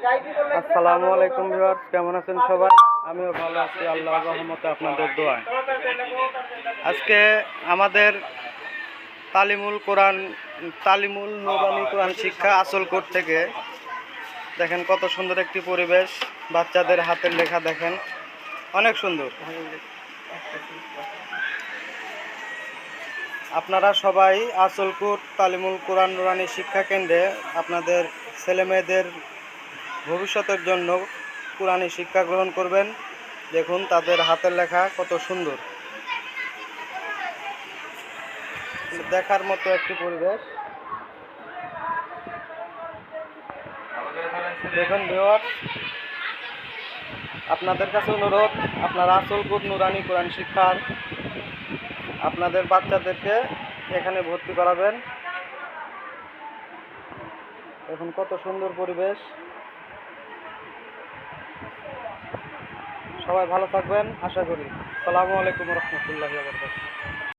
আসসালামু আলাইকুম ভিউয়ার্স, কেমন আছেন সবাই? আমিও ভালো আছি, আল্লাহর রহমতে আপনাদের দোয়ায়। আজকে আমাদের তালিমুল কোরআন, তালিমুল নুরানি কোরআন শিক্ষা আসল কোট থেকে। দেখেন কত সুন্দর একটি পরিবেশ, বাচ্চাদের হাতের লেখা দেখেন, অনেক সুন্দর। আপনারা সবাই আসলকুট তালিমুল কোরআন নুরানি শিক্ষা কেন্দ্রে আপনাদের ছেলে মেয়েদের ভবিষ্যতের জন্য কোরআনি শিক্ষা গ্রহণ করবেন। দেখুন তাদের হাতের লেখা কত সুন্দর। দেখার মতো একটি পরিবেশ। দেখুন ভিওয়ার আপনাদের কাছে অনুরোধ, আপনার আপনারা আসলকুট নুরানি কোরআন শিক্ষার আপনাদের বাচ্চাদেরকে এখানে ভর্তি করাবেন। এখন কত সুন্দর পরিবেশ। সবাই ভালো থাকবেন আশা করি। সালামু আলাইকুম রহমতুল্লাহ